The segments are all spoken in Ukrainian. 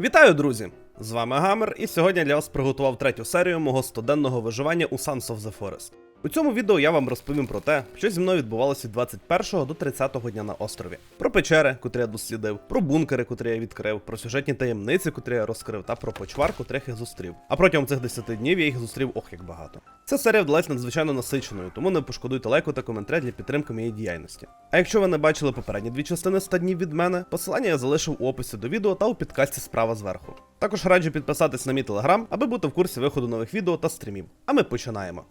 Вітаю, друзі! З вами Гамер, і сьогодні я для вас приготував третю серію мого стоденного виживання у Sons of the Forest. У цьому відео я вам розповім про те, що зі мною відбувалося від 21 до 30 дня на острові, про печери, котрі я дослідив, про бункери, котрі я відкрив, про сюжетні таємниці, котрі я розкрив, та про почвар, котрих я зустрів. А протягом цих 10 днів я їх зустрів ох як багато. Ця серія вдалась надзвичайно насиченою, тому не пошкодуйте лайку та коментаря для підтримки моєї діяльності. А якщо ви не бачили попередні дві частини 100 днів від мене, посилання я залишив у описі до відео та у підкасті справа зверху. Також раджу підписатись на мій телеграм, аби бути в курсі виходу нових відео та стрімів. А ми починаємо.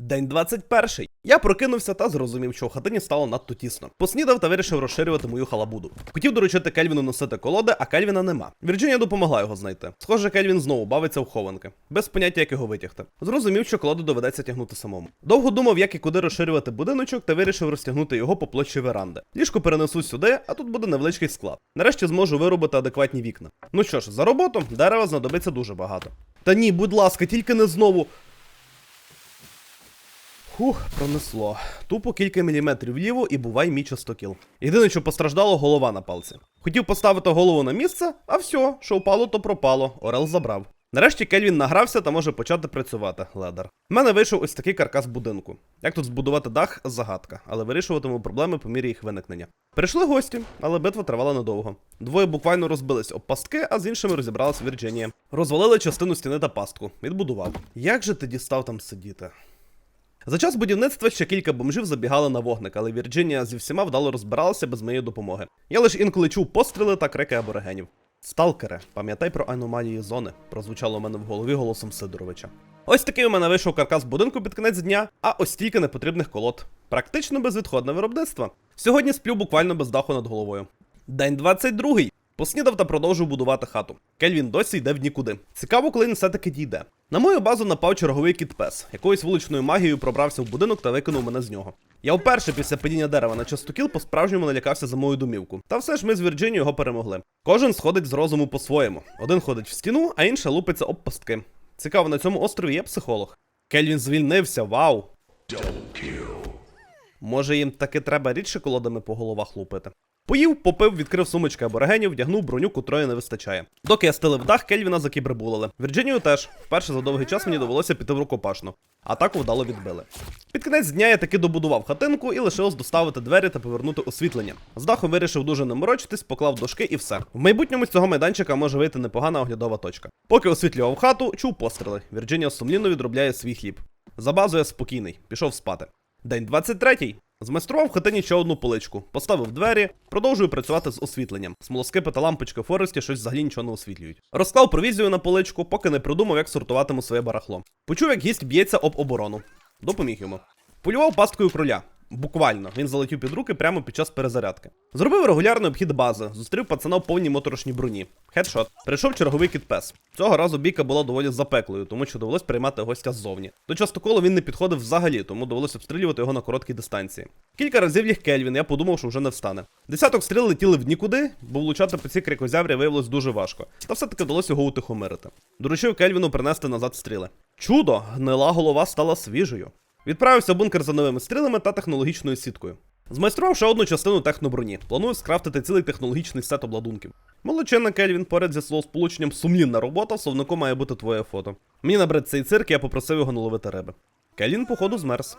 День 21. Я прокинувся та зрозумів, що в хатині стало надто тісно. Поснідав та вирішив розширювати мою халабуду. Хотів доручити Кельвіну носити колоди, а Кельвіна нема. Вірджинія допомогла його знайти. Схоже, Кельвін знову бавиться в хованки, без поняття, як його витягти. Зрозумів, що колоду доведеться тягнути самому. Довго думав, як і куди розширювати будиночок, та вирішив розтягнути його по площі веранди. Ліжко перенесу сюди, а тут буде невеличкий склад. Нарешті зможу виробити адекватні вікна. Ну що ж, за роботу дерева знадобиться дуже багато. Та ні, будь ласка, тільки не знову. Хух, пронесло. Тупо кілька міліметрів вліво і бувай мій частокіл. Єдине, що постраждало, голова на палці. Хотів поставити голову на місце, а все, що впало, то пропало. Орел забрав. Нарешті Кельвін награвся та може почати працювати, ледар. У мене вийшов ось такий каркас будинку. Як тут збудувати дах загадка, але вирішуватиму проблеми по мірі їх виникнення. Прийшли гості, але битва тривала недовго. Двоє буквально розбились об пастки, а з іншими розібралась Вірджинія. Розвалили частину стіни та пастку. Відбудував. Як же ти дістав там сидіти? За час будівництва ще кілька бомжів забігали на вогник, але Вірджинія зі всіма вдало розбиралася без моєї допомоги. Я лише інколи чув постріли та крики аборигенів. Сталкере, пам'ятай про аномалії зони, прозвучало у мене в голові голосом Сидоровича. Ось такий у мене вийшов каркас будинку під кінець дня, а ось стільки непотрібних колод. Практично безвідходне виробництво. Сьогодні сплю буквально без даху над головою. День 22. Поснідав та продовжив будувати хату. Кельвін досі йде в нікуди. Цікаво, коли він все-таки дійде. На мою базу напав черговий кіт-пес. Якоюсь вуличною магією пробрався в будинок та викинув мене з нього. Я вперше після падіння дерева на частокіл по-справжньому налякався за мою домівку. Та все ж ми з Вірджинією його перемогли. Кожен сходить з розуму по-своєму. Один ходить в стіну, а інша лупиться об пастки. Цікаво, на цьому острові є психолог. Кельвін звільнився, вау! Може їм таки треба рідше колодами по головах лупити. Поїв, попив, відкрив сумочки аборигенів, вдягнув броню, котрої не вистачає. Доки я стелив дах, Кельвіна закібрибулили. Вірджинію теж. Вперше за довгий час мені довелося піти в рукопашну. Атаку вдало відбили. Під кінець дня я таки добудував хатинку і лишилось доставити двері та повернути освітлення. З даху вирішив дуже не морочитись, поклав дошки і все. В майбутньому з цього майданчика може вийти непогана оглядова точка. Поки освітлював хату, чув постріли. Вірджинія сумлінно відробляє свій хліб. За базу я спокійний, пішов спати. День 23. Змайстрував в хатині ще одну поличку, поставив двері, продовжую працювати з освітленням. Смолоскипи та лампочки Форесті щось взагалі нічого не освітлюють. Розклав провізію на поличку, поки не придумав, як сортуватиму своє барахло. Почув, як гість б'ється об оборону. Допоміг йому. Полював пасткою кроля. Буквально, він залетів під руки прямо під час перезарядки. Зробив регулярний обхід бази, зустрів пацана в повній моторошній броні. Хедшот. Прийшов черговий кітпес. Цього разу бійка була доволі запеклою, тому що довелось приймати гостя ззовні. До частоколу він не підходив взагалі, тому довелося обстрілювати його на короткій дистанції. Кілька разів ліг Кельвін, я подумав, що вже не встане. Десяток стріл летіли в нікуди, бо влучати по цій крикозяврі виявилось дуже важко. Та все-таки вдалося його утихомирити. Доручив Кельвіну принести назад стріли. Чудо! Гнила голова стала свіжою. Відправився в бункер за новими стрілами та технологічною сіткою. Змайстрував ще одну частину техноброні. Планую скрафтити цілий технологічний сет обладунків. Молодчина Кельвін, поряд зі словосполученням сумнівна робота, в має бути твоє фото. Мені набрид цей цирк, я попросив його наловити риби. Кельвін, походу, змерз.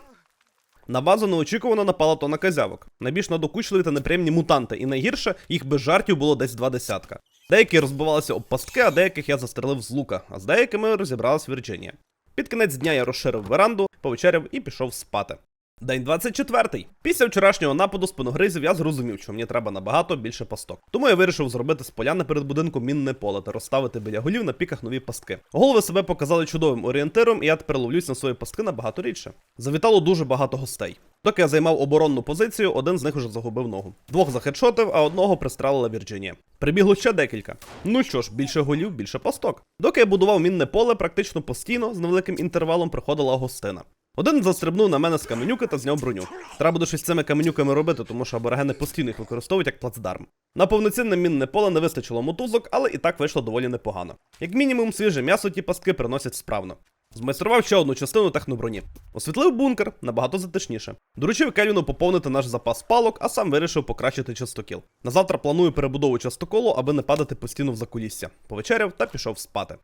На базу неочікувано напала тона козявок. Найбільш надокучливі та неприємні мутанти, і найгірше їх без жартів було десь два десятка. Деякі розбивалися об пастки, а деяких я застрелив з лука, а з деякими розібралась Вірджинія. Під кінець дня я розширив веранду, повечеряв і пішов спати. День 24. Після вчорашнього нападу спиногризів я зрозумів, що мені треба набагато більше пасток. Тому я вирішив зробити з поляни перед будинком мінне поле та розставити біля голів на піках нові пастки. Голови себе показали чудовим орієнтиром, і я тепер ловлюсь на свої пастки набагато рідше. Завітало дуже багато гостей. Доки я займав оборонну позицію, один з них уже загубив ногу. Двох захедшотив, а одного пристрелила Вірджинія. Прибігло ще декілька. Ну що ж, більше голів, більше пасток. Доки я будував мінне поле, практично постійно з невеликим інтервалом приходила гостина. Один застрибнув на мене з каменюки та зняв броню. Треба буде щось з цими каменюками робити, тому що аборигени постійно їх використовують як плацдарм. На повноцінне мінне поле не вистачило мотузок, але і так вийшло доволі непогано. Як мінімум, свіже м'ясо ті пастки приносять справно. Змайстрував ще одну частину техноброні. Освітлив бункер набагато затишніше. Доручив Кельвіну поповнити наш запас палок, а сам вирішив покращити частокіл. На завтра планую перебудову частоколу, аби не падати постійно в закулісся. Повечеряв та пішов спати.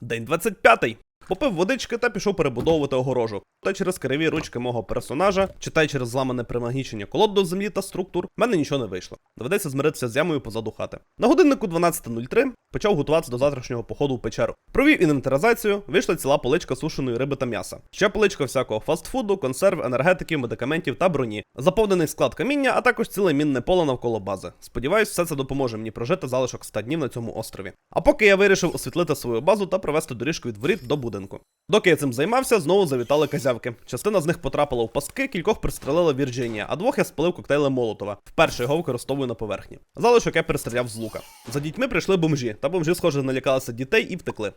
День 25-й. Попив водички та пішов перебудовувати огорожу. Та через криві ручки мого персонажа, читай через зламане примагнічення колод до землі та структур, в мене нічого не вийшло. Доведеться змиритися з ямою позаду хати. На годиннику 12.03 почав готуватися до завтрашнього походу в печеру. Провів інвентаризацію, вийшла ціла поличка сушеної риби та м'яса. Ще поличка всякого фастфуду, консерв, енергетиків, медикаментів та броні. Заповнений склад каміння, а також ціле мінне поле навколо бази. Сподіваюсь, все це допоможе мені прожити залишок 100 днів на цьому острові. А поки я вирішив освітлити свою базу та провести доріжку від воріт до будинку. Доки я цим займався, знову завітали козявки. Частина з них потрапила в пастки, кількох пристрелила Вірджинія, а двох я спалив коктейлем Молотова. Вперше його використовую на поверхні. Залишок я перестріляв з лука. За дітьми прийшли бомжі, та бомжі, схоже, налякалися дітей і втекли.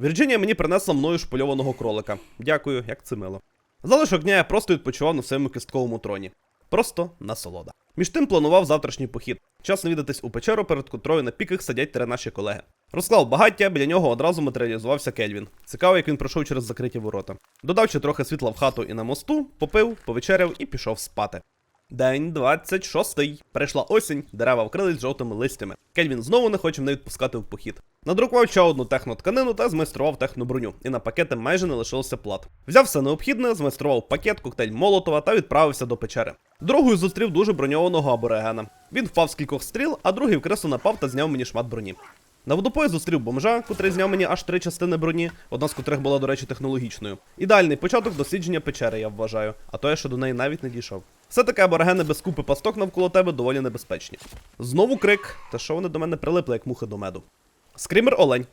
Вірджинія мені принесла мною шпильованого кролика. Дякую, як це мило. Залишок дня я просто відпочивав на своєму кістковому троні. Просто насолода. Між тим планував завтрашній похід. Час навідатись у печеру, перед котрою на піках сидять три наші колеги. Розклав багаття, біля нього одразу матеріалізувався Кельвін. Цікаво, як він пройшов через закриті ворота. Додав ще трохи світла в хату і на мосту, попив, повечеряв і пішов спати. День 26-й. Прийшла осінь, дерева вкрились жовтими листями. Кельвін знову не хоче мене відпускати в похід. Надрукував ще одну технотканину та змайстрував техноброню, і на пакети майже не лишилося плат. Взяв все необхідне, змайстрував пакет, коктейль Молотова та відправився до печери. Дорогою зустрів дуже броньованого аборигена. Він впав з кількох стріл, а другий в кресу напав та зняв мені шмат броні. На водопої зустрів бомжа, котрий зняв мені аж три частини броні, одна з котрих була, до речі, технологічною. Ідеальний початок дослідження печери, я вважаю, а то я ще до неї навіть не дійшов. Все таки аборигени без купи пасток навколо тебе доволі небезпечні. Знову крик, та що вони до мене прилипли, як мухи до меду. Скрімер Олень.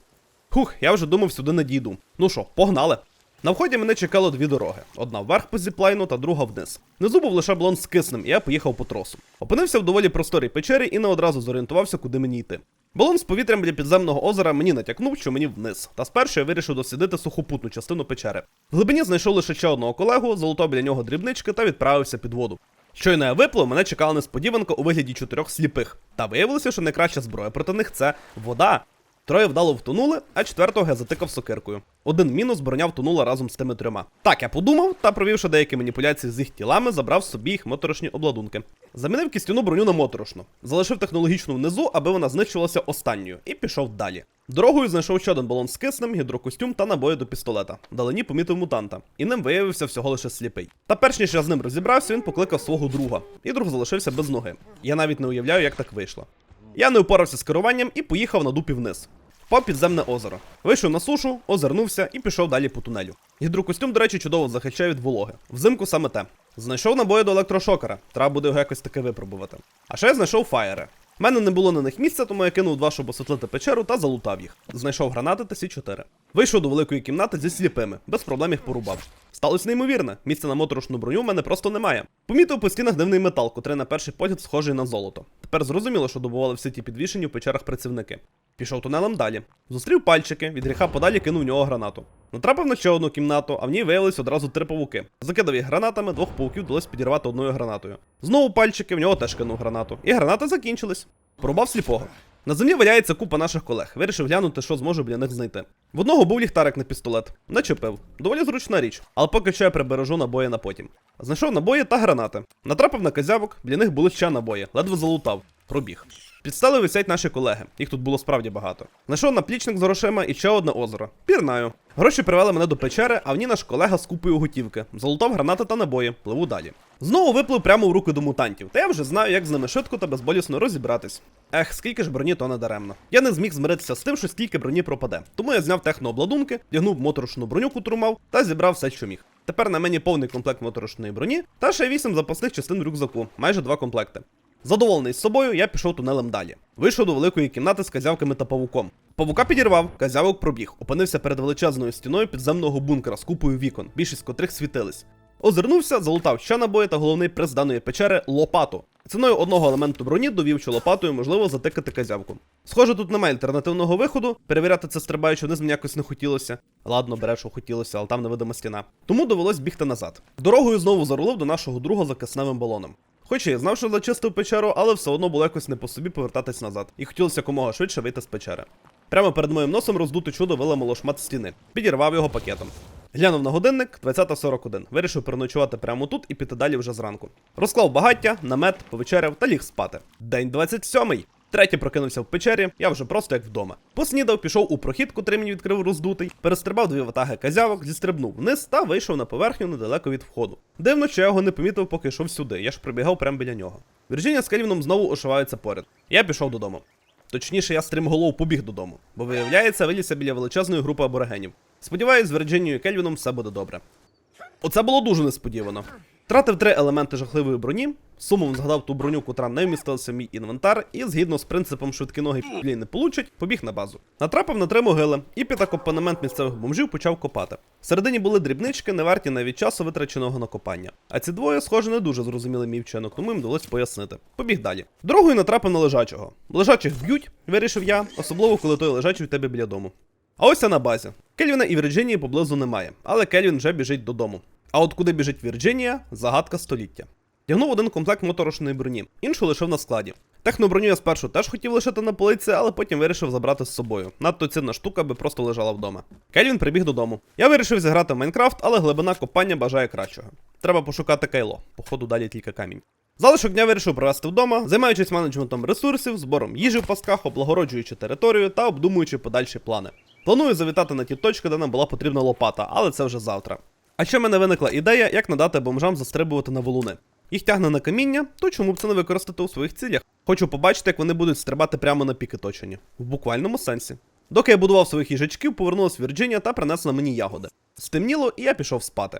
Хух, я вже думав, сюди не дійду. Ну що, погнали. На вході мене чекало дві дороги: одна вверх по зіплайну та друга вниз. Внизу був лише балон з киснем, і я поїхав по тросу. Опинився в доволі просторій печері і не одразу зорієнтувався, куди мені йти. Балон з повітрям біля підземного озера мені натякнув, що мені вниз, та спершу я вирішив дослідити сухопутну частину печери. В глибині знайшов лише ще одного колегу, залутав біля нього дрібнички та відправився під воду. Щойно я виплив, мене чекала несподіванка у вигляді чотирьох сліпих. Та виявилося, що найкраща зброя проти них це вода. Троє вдало втонули, а четвертого я затикав сокиркою. Один мінус броня втонула разом з тими трьома. Так, я подумав та, провівши деякі маніпуляції з їх тілами, забрав собі їх моторошні обладунки. Замінив кістяну броню на моторошну, залишив технологічну внизу, аби вона знищувалася останньою, і пішов далі. Дорогою знайшов ще один балон з киснем, гідрокостюм та набої до пістолета. Вдалині помітив мутанта, і ним виявився всього лише сліпий. Та перш ніж я з ним розібрався, він покликав свого друга, і друг залишився без ноги. Я навіть не уявляю, як так вийшло. Я не упорався з керуванням і поїхав на дупі вниз. Впав підземне озеро. Вийшов на сушу, озирнувся і пішов далі по тунелю. Гідрокостюм, до речі, чудово захищає від вологи. Взимку саме те. Знайшов набої до електрошокера. Треба буде його якось таки випробувати. А ще знайшов фаєри. У мене не було на них місця, тому я кинув два, щоб освітлити печеру та залутав їх. Знайшов гранати та Сі-4. Вийшов до великої кімнати зі сліпими, без проблем їх порубав. Сталося неймовірне, місця на моторошну броню в мене просто немає. Помітив по стінах дивний метал, котрий на перший погляд схожий на золото. Тепер зрозуміло, що добували всі ті підвішені в печерах працівники. Пішов тунелем далі. Зустрів пальчики, від гріха подалі кинув в нього гранату. Натрапив на ще одну кімнату, а в ній виявилось одразу три павуки. Закидав їх гранатами, двох пауків вдалося підірвати одною гранатою. Знову пальчики, в нього теж кинув гранату. І гранати закінчились. Порубав сліпого. На землі валяється купа наших колег. Вирішив глянути, що зможу біля них знайти. В одного був ліхтарик на пістолет. Начепив. Доволі зручна річ, але поки що я прибережу набої на потім. Знайшов набої та гранати. Натрапив на козявок, біля них були ще набої, ледве залутав. Пробіг. Під стелею висять наші колеги, їх тут було справді багато. Знайшов наплічник з грошима і ще одне озеро. Пірнаю. Гроші привели мене до печери, а в ній наш колега з купою готівки. Залутав гранати та набої, пливу далі. Знову виплив прямо в руки до мутантів, та я вже знаю, як з ними швидко та безболісно розібратись. Ех, скільки ж броні, то не даремно. Я не зміг змиритися з тим, що стільки броні пропаде. Тому я зняв технообладунки, вдягнув моторошну броню, котру мав, та зібрав все, що міг. Тепер на мені повний комплект моторошної броні та ще 8 запасних частин рюкзаку, майже два комплекти. Задоволений з собою, я пішов тунелем далі. Вийшов до великої кімнати з казявками та павуком. Павука підірвав, казявок пробіг, опинився перед величезною стіною підземного бункера з купою вікон, більшість котрих світились. Озирнувся, залутав ще набої та головний приз даної печери лопату. Ціною одного елементу броні довів, що лопатою можливо затикати казявку. Схоже, тут немає альтернативного виходу. Перевіряти це стрибаючи вниз мені якось не хотілося. Ладно, бере, що хотілося, але там невидима стіна. Тому довелось бігти назад. Дорогою знову зарулив до нашого друга за кисневим балоном. Хоч я знав, що зачистив печеру, але все одно було якось не по собі повертатись назад, і хотілося якомога швидше вийти з печери. Прямо перед моїм носом роздуте чудо виламало шмат стіни, підірвав його пакетом. Глянув на годинник 20.41. Вирішив переночувати прямо тут і піти далі вже зранку. Розклав багаття, намет, повечеряв та ліг спати. День 27. Третій прокинувся в печері, я вже просто як вдома. Поснідав, пішов у прохід, котрий мені відкрив роздутий, перестрибав дві ватаги казявок, зістрибнув вниз та вийшов на поверхню недалеко від входу. Дивно, що я його не помітив, поки йшов сюди. Я ж прибігав прямо біля нього. Вірджинія з Кельвіном знову ошиваються поряд. Я пішов додому. Точніше, я стрімголов побіг додому, бо виявляється, вилізся біля величезної групи аборигенів. Сподіваюсь, з Вірджинією Кельвіном все буде добре. Оце було дуже несподівано. Тратив три елементи жахливої броні, сумом згадав ту броню, котра не вмістилася в мій інвентар, і згідно з принципом швидкі ноги пілі не получать, побіг на базу. Натрапив на три могили і під акомпанемент місцевих бомжів почав копати. Всередині були дрібнички, не варті навіть часу витраченого на копання. А ці двоє, схоже, не дуже зрозуміли мій вчинок, тому їм вдалося пояснити. Побіг далі. Дорогою натрапив на лежачого. Лежачих б'ють, вирішив я, особливо коли той лежачий в тебе біля дому. А ось на базі. Кельвіна і Вірджинії поблизу немає, але Кельвін вже біжить додому. А от куди біжить Вірджинія загадка століття. Тягнув один комплект моторошної броні, іншу лишив на складі. Техноброню я спершу теж хотів лишити на полиці, але потім вирішив забрати з собою. Надто цінна штука би просто лежала вдома. Кельвін прибіг додому. Я вирішив зіграти в Майнкрафт, але глибина копання бажає кращого. Треба пошукати кайло, походу далі тільки камінь. Залишок дня вирішив провести вдома, займаючись менеджментом ресурсів, збором їжі в пасках, облагороджуючи територію та обдумуючи подальші плани. Планую завітати на ті точки, де нам була потрібна лопата, але це вже завтра. А ще в мене виникла ідея, як надати бомжам застрибувати на валуни. Їх тягне на каміння, то чому б це не використати у своїх цілях? Хочу побачити, як вони будуть стрибати прямо на піки точені. В буквальному сенсі. Доки я будував своїх їжачків, повернулась Вірджинія та принесла мені ягоди. Стемніло, і я пішов спати.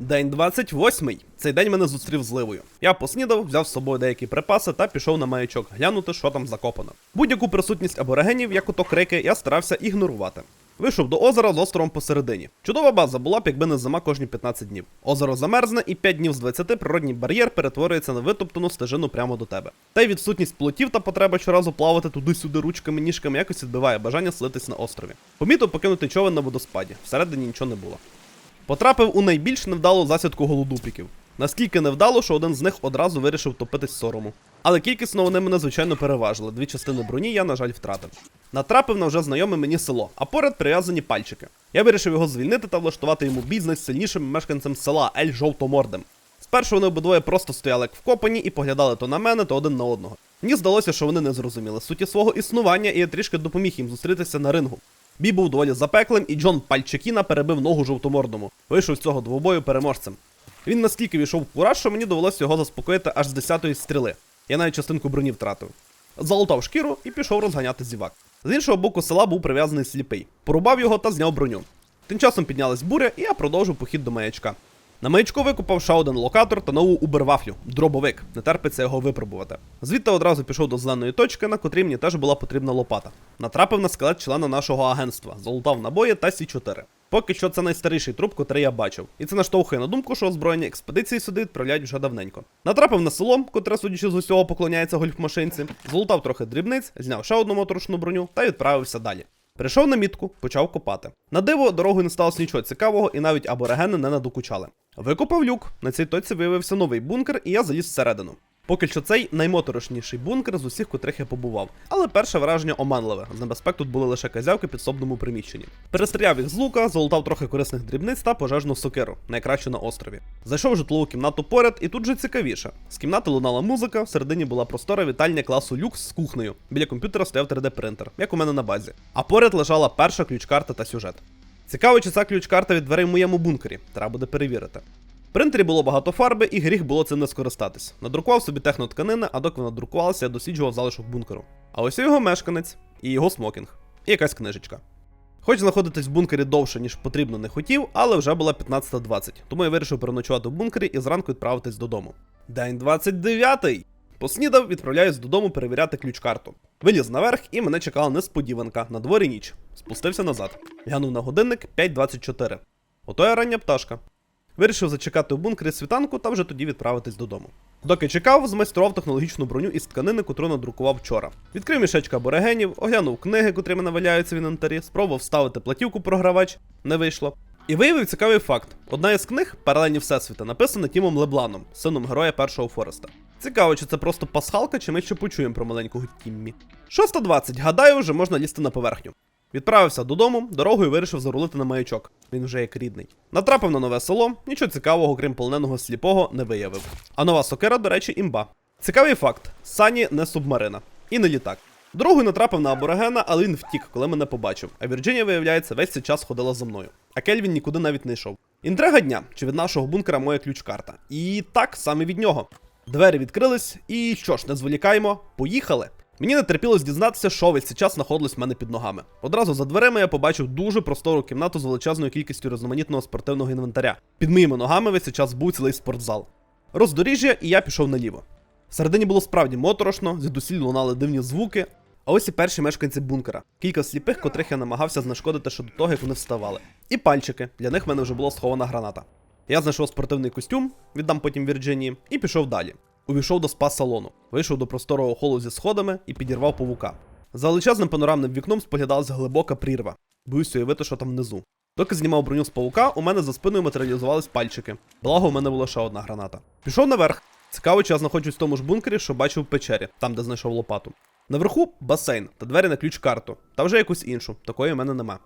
День 28. Цей день мене зустрів зливою. Я поснідав, взяв з собою деякі припаси та пішов на маячок глянути, що там закопано. Будь-яку присутність аборигенів, як ото крики, я старався ігнорувати. Вийшов до озера з островом посередині. Чудова база була б, якби не зима кожні 15 днів. Озеро замерзне, і 5 днів з 20 природній бар'єр перетворюється на витоптану стежину прямо до тебе. Та й відсутність плотів та потреба щоразу плавати туди-сюди ручками, ніжками якось відбиває бажання слитись на острові. Помітив покинути човен на водоспаді. Всередині нічого не було. Потрапив у найбільш невдалу засідку голодупіків. Наскільки невдало, що один з них одразу вирішив топитись сорому. Але кількісно вони мене звичайно переважили. Дві частини броні я, на жаль, втратив. Натрапив на вже знайоме мені село, а поряд прив'язані пальчики. Я вирішив його звільнити та влаштувати йому бій з найсильнішим мешканцем села Ель Жовтомордем. Спершу вони обидвоє просто стояли як вкопані і поглядали то на мене, то один на одного. Мені здалося, що вони не зрозуміли суті свого існування, і я трішки допоміг їм зустрітися на рингу. Бій був доволі запеклим, і Джон Пальчикіна перебив ногу жовтомордому. Вийшов з цього двобою переможцем. Він настільки війшов в кураж, що мені довелося його заспокоїти аж з 10-ї стріли. Я навіть частинку броні втратив. Залутав шкіру і пішов розганяти зівак. З іншого боку села був прив'язаний сліпий. Порубав його та зняв броню. Тим часом піднялась буря, і я продовжив похід до маячка. На маячку викупав ще один локатор та нову убервафлю дробовик. Не терпиться його випробувати. Звідти одразу пішов до зеленої точки, на котрій мені теж була потрібна лопата. Натрапив на скелет члена нашого агентства, залутав набої та сі 4 Поки що це найстаріший труп, котрий я бачив. І це наштовхує на думку, що озброєні експедиції сюди відправляють вже давненько. Натрапив на село, котре, судячи з усього, поклоняється гольфмашинці, залутав трохи дрібниць, зняв ще одну моторошну броню та відправився далі. Прийшов на мітку, почав копати. На диво, дорогою не сталося нічого цікавого, і навіть аборигени не надокучали. Викопав люк. На цій точці виявився новий бункер, і я заліз всередину. Поки що цей наймоторошніший бункер з усіх, котрих я побував. Але перше враження оманливе. З небезпек тут були лише казявки в підсобному приміщенні. Перестріляв їх з лука, залутав трохи корисних дрібниць та пожежну сокиру, найкращу на острові. Зайшов в житлову кімнату поряд, і тут же цікавіше. З кімнати лунала музика, всередині була простора вітальня класу люкс з кухнею. Біля комп'ютера стояв 3D-принтер, як у мене на базі. А поряд лежала перша ключ-карта та сюжет. Цікаво, чи ця ключ-карта від дверей в моєму бункері. Треба буде перевірити. Принтері було багато фарби, і гріх було цим не скористатись. Надрукував собі технотканини, а доки вона друкувалася, я досліджував залишок бункеру. А ось його мешканець, і його смокінг, і якась книжечка. Хоч знаходитись в бункері довше, ніж потрібно, не хотів, але вже була 15.20, тому я вирішив переночувати в бункері і зранку відправитись додому. День 29-й! Поснідав, відправляюсь додому перевіряти ключ-карту. Виліз наверх, і мене чекала несподіванка на дворі ніч. Спустився назад. Глянув на годинник 5.24. Ото я рання пташка. Вирішив зачекати у бункері світанку та вже тоді відправитись додому. Доки чекав, змайстрував технологічну броню із тканини, котру надрукував вчора. Відкрив мішечка аборигенів, оглянув книги, котрі мене валяються в інвентарі, спробував вставити платівку програвач, не вийшло. І виявив цікавий факт: одна із книг Паралельні Всесвіта написана Тімом Лебланом, сином героя першого Фореста. Цікаво, чи це просто пасхалка, чи ми ще почуємо про маленького Тіммі. 6.20, гадаю, вже можна лізти на поверхню. Відправився додому, дорогою вирішив зарулити на маячок. Він вже як рідний. Натрапив на нове село, нічого цікавого, крім полоненого сліпого, не виявив. А нова сокира, до речі, імба. Цікавий факт: Сані не субмарина і не літак. Дорогою натрапив на аборигена, але він втік, коли мене побачив. А Вірджинія, виявляється, весь цей час ходила за мною. А Кельвін нікуди навіть не йшов. Інтрига дня, чи від нашого бункера моя ключ-карта. І так, саме від нього. Двері відкрились, і що ж, не зволікаємо, поїхали. Мені не терпілось дізнатися, що весь цей час знаходилось в мене під ногами. Одразу за дверима я побачив дуже простору кімнату з величезною кількістю різноманітного спортивного інвентаря. Під моїми ногами весь цей час був цілий спортзал. Роздоріжжя, і я пішов наліво. Всередині було справді моторошно, звідусіль лунали дивні звуки. А ось і перші мешканці бункера. Кілька сліпих, котрих я намагався знешкодити ще до того, як вони вставали. І пальчики. Для них в мене вже була схована граната. Я знайшов спортивний костюм, віддам потім Вірджинії, і пішов далі. Увійшов до спа-салону, вийшов до просторого холу зі сходами і підірвав павука. За величезним панорамним вікном споглядалася глибока прірва. Боюсь уявити, що там внизу. Доки знімав броню з павука, у мене за спиною матеріалізувались пальчики. Благо, у мене була ще одна граната. Пішов наверх. Цікаво, чи я знаходжусь в тому ж бункері, що бачив в печері, там, де знайшов лопату. Наверху басейн та двері на ключ-карту, та вже якусь іншу, такої в мене нема.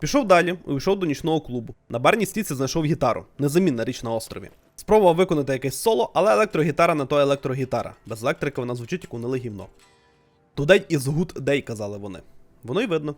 Пішов далі і йшов до нічного клубу. На барній стійці знайшов гітару, незамінна річ на острові. Спробував виконати якесь соло, але електрогітара не то електрогітара. Без електрики вона звучить як униле гівно. Today is good day, казали вони. Воно й видно.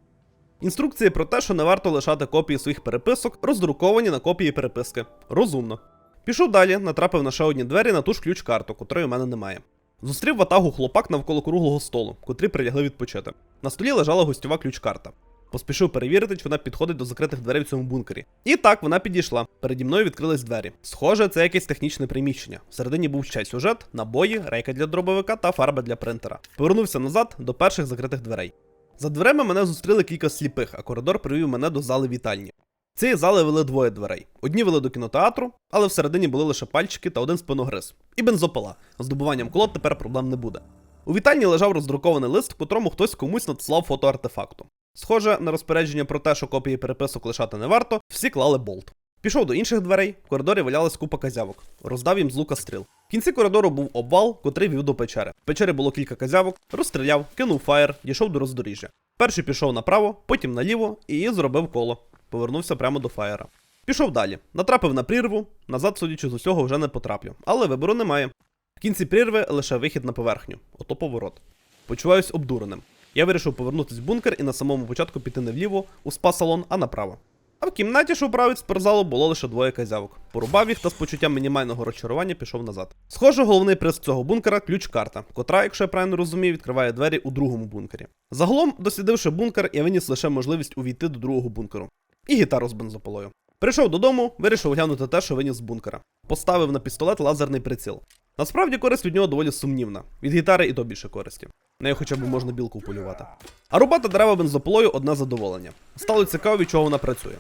Інструкції про те, що не варто лишати копії своїх переписок, роздруковані на копії переписки. Розумно. Пішов далі, натрапив на ще одні двері на ту ж ключ-карту, котрої у мене немає. Зустрів ватагу хлопак навколо круглого столу, котрі прилягли відпочити. На столі лежала гостьова ключ-карта. Поспішив перевірити, чи вона підходить до закритих дверей в цьому бункері. І так, вона підійшла. Переді мною відкрились двері. Схоже, це якесь технічне приміщення. Всередині був ще сюжет, набої, рейка для дробовика та фарба для принтера. Повернувся назад до перших закритих дверей. За дверима мене зустріли кілька сліпих, а коридор привів мене до зали вітальні. Цієї зали вели двоє дверей. Одні вели до кінотеатру, але всередині були лише пальчики та один спиногриз. І бензопила. З добуванням колод тепер проблем не буде. У вітальні лежав роздрукований лист, в котрому хтось комусь надіслав фото артефакту. Схоже, на розпорядження про те, що копії переписок лишати не варто, всі клали болт. Пішов до інших дверей, в коридорі валялась купа казявок, роздав їм з лука стріл. В кінці коридору був обвал, котрий вів до печери. В печері було кілька казявок, розстріляв, кинув фаєр, дійшов до роздоріжжя. Перший пішов направо, потім наліво і зробив коло. Повернувся прямо до фаєра. Пішов далі, натрапив на прірву, назад, судячи з усього, вже не потраплю. Але вибору немає. В кінці прірви лише вихід на поверхню, ото поворот. Почуваюсь обдуреним. Я вирішив повернутися в бункер і на самому початку піти не вліво, у спа-салон, а направо. А в кімнаті, що від спортзалу, було лише двоє казявок. Порубав їх та з почуттям мінімального розчарування пішов назад. Схоже, головний приз цього бункера ключ-карта, котра, якщо я правильно розумію, відкриває двері у другому бункері. Загалом, дослідивши бункер, я виніс лише можливість увійти до другого бункеру. І гітару з бензополою. Прийшов додому, вирішив оглянути те, що виніс з бункера. Поставив на пістолет лазерний приціл. Насправді користь від нього доволі сумнівна. Від гітари і то більше користі. Нею хоча б можна білку полювати. А рубати дерева бензополою одне задоволення. Стало цікаво, від чого вона працює.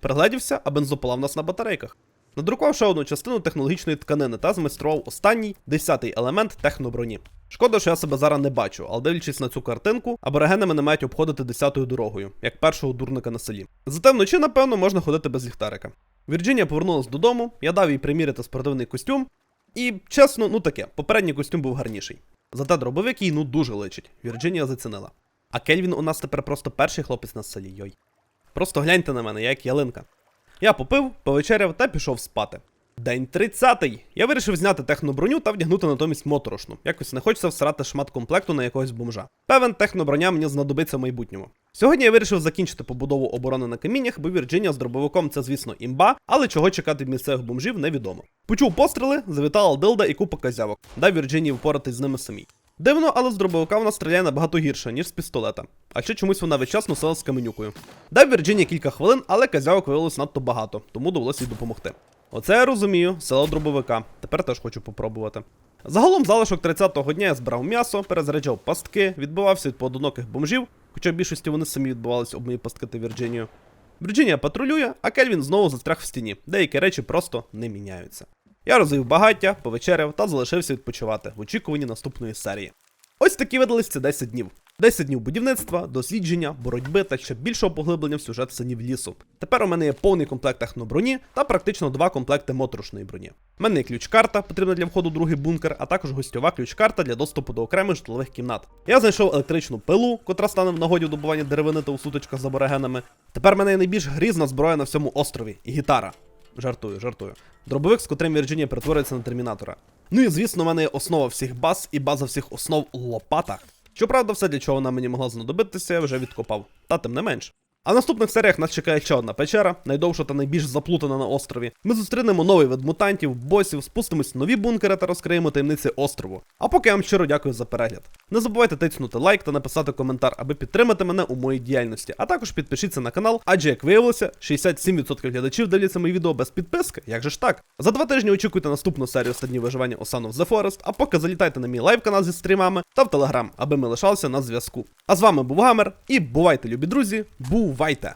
Пригледівся, а бензопола в нас на батарейках. Надрукував ще одну частину технологічної тканини та змайстрував останній десятий елемент техноброні. Шкода, що я себе зараз не бачу, але дивлячись на цю картинку, аборигени мене мають обходити десятою дорогою, як першого дурника на селі. Зате вночі, напевно, можна ходити без ліхтарика. Вірджинія повернулась додому, я дав їй приміряти спортивний костюм. І чесно, ну таке, попередній костюм був гарніший. Зате дробовик їй ну дуже личить. Вірджинія зацінила. А Кельвін у нас тепер просто перший хлопець на селі, йой. Просто гляньте на мене, я як ялинка. Я попив, повечеряв та пішов спати. День 30-й. Я вирішив зняти техноброню та вдягнути натомість моторошну. Якось не хочеться всрати шмат комплекту на якогось бомжа. Певен, техноброня мені знадобиться в майбутньому. Сьогодні я вирішив закінчити побудову оборони на каміннях, бо Вірджинія з дробовиком це, звісно, імба, але чого чекати від місцевих бомжів невідомо. Почув постріли, завітала Дилда і купа казявок. Дав Вірджинії впоратись з ними самій. Дивно, але з дробовика вона стріляє набагато гірше, ніж з пістолета. А ще чомусь вона весь час носила з каменюкою. Дав Вірджинії кілька хвилин, але казявок виявилось надто багато, тому довелося їй допомогти. Оце я розумію, село дробовика. Тепер теж хочу попробувати. Загалом залишок 30-го дня я збирав м'ясо, перезаряджав пастки, відбивався від поодиноких бомжів, хоча в більшості вони самі відбувалися об мої пастки Вірджинію. Вірджинія патрулює, а Кельвін знову застряг в стіні. Деякі речі просто не міняються. Я розвів багаття, повечеряв та залишився відпочивати в очікуванні наступної серії. Ось такі видались ці 10 днів. 10 днів будівництва, дослідження, боротьби та ще більшого поглиблення в сюжет синів лісу. Тепер у мене є повний комплект техноброні та практично два комплекти моторошної броні. У мене є ключ-карта, потрібна для входу в другий бункер, а також гостьова ключ-карта для доступу до окремих житлових кімнат. Я знайшов електричну пилу, котра стане в нагоді в добуванні деревини та у сутичках з аборигенами. Тепер мене є найбільш грізна зброя на всьому острові і гітара. Жартую, жартую. Дробовик, з котрим Вірджинія перетворюється на термінатора. Ну і звісно, в мене є основа всіх баз і база всіх основ лопата. Щоправда, все, для чого вона мені могла знадобитися, я вже відкопав. Та тим не менш. А в наступних серіях нас чекає ще одна печера, найдовша та найбільш заплутана на острові. Ми зустрінемо новий вид мутантів, босів, спустимось в нові бункери та розкриємо таємниці острову. А поки я вам щиро дякую за перегляд. Не забувайте тиснути лайк та написати коментар, аби підтримати мене у моїй діяльності. А також підпишіться на канал, адже як виявилося, 67% глядачів дивляться мої відео без підписки. Як же ж так? За два тижні очікуйте наступну серію «100 днів виживання Osan of the Forest, а поки залітайте на мій лайв канал зі стрімами та в телеграм, аби ми лишалися на зв'язку. А з вами був Гамер, і бувайте, любі друзі, бувайте!